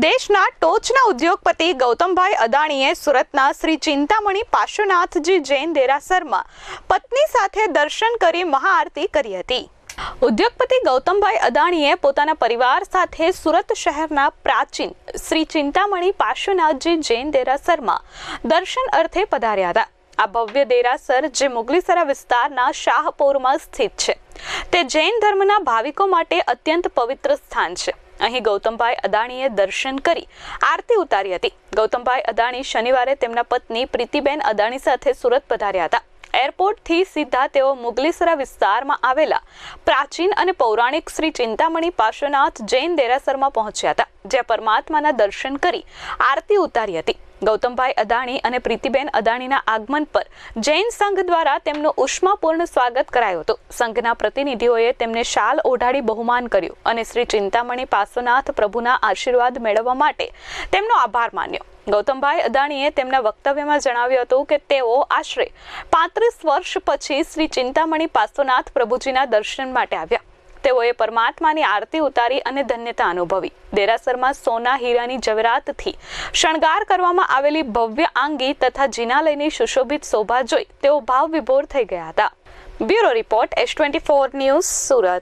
દેશના ટોચના ઉદ્યોગપતિ ગૌતમભાઈ અદાણીએ સુરતના શ્રી ચિંતામણી પાર્શ્વનાથજી જૈન દેરાસરમાં પત્ની સાથે દર્શન કરી મહાઆરતી કરી હતી. ઉદ્યોગપતિ ગૌતમભાઈ અદાણીએ પોતાના પરિવાર સાથે સુરત શહેરના પ્રાચીન શ્રી ચિંતામણી પાર્શ્વનાથજી જૈન દેરાસરમાં દર્શન અર્થે પધાર્યા હતા. આ ભવ્ય દેરાસર જે મુગલીસરા વિસ્તારના શાહપોરમાં સ્થિત છે. તે જૈન ધર્મના ભાવિકો માટે અત્યંત પવિત્ર સ્થાન છે. અહીં ગૌતમભાઈ અદાણીએ દર્શન કરી આરતી ઉતારી હતી. ગૌતમભાઈ અદાણી શનિવારે તેમના પત્ની પ્રીતિબેન અદાણી સાથે સુરત પધાર્યા હતા. એરપોર્ટથી સીધા તેઓ મુગલીસરા વિસ્તારમાં આવેલા પ્રાચીન અને પૌરાણિક શ્રી ચિંતામણી પાર્શ્વનાથ જૈન દેરાસરમાં પહોંચ્યા હતા, જ્યાં પરમાત્માના દર્શન કરી આરતી ઉતારી હતી. ગૌતમભાઈ અદાણી અને પ્રીતિબેન અદાણીના આગમન પર જૈન સંઘ દ્વારા તેમનું ઉષ્માપૂર્ણ સ્વાગત કરાયું હતું. સંઘના પ્રતિનિધિઓએ તેમને શાલ ઓઢાડી બહુમાન કર્યું અને શ્રી ચિંતામણી પાર્શ્વનાથ પ્રભુના આશીર્વાદ મેળવવા માટે તેમનો આભાર માન્યો. ગૌતમભાઈ અદાણીએ તેમના વક્તવ્યમાં જણાવ્યું હતું કે તેઓ આશરે પાંત્રીસ વર્ષ પછી શ્રી ચિંતામણી પાર્શ્વનાથ પ્રભુજીના દર્શન માટે આવ્યા. તેઓએ પરમાત્માની આરતી ઉતારી અને ધન્યતા અનુભવી. દેરાસરમાં સોના હીરાની જવેરાતથી શણગાર કરવામાં આવેલી ભવ્ય આંગી તથા જિનાલયની સુશોભિત શોભા જોઈ તેઓ ભાવ વિભોર થઈ ગયા હતા. Bureau report, S twenty four news Surat.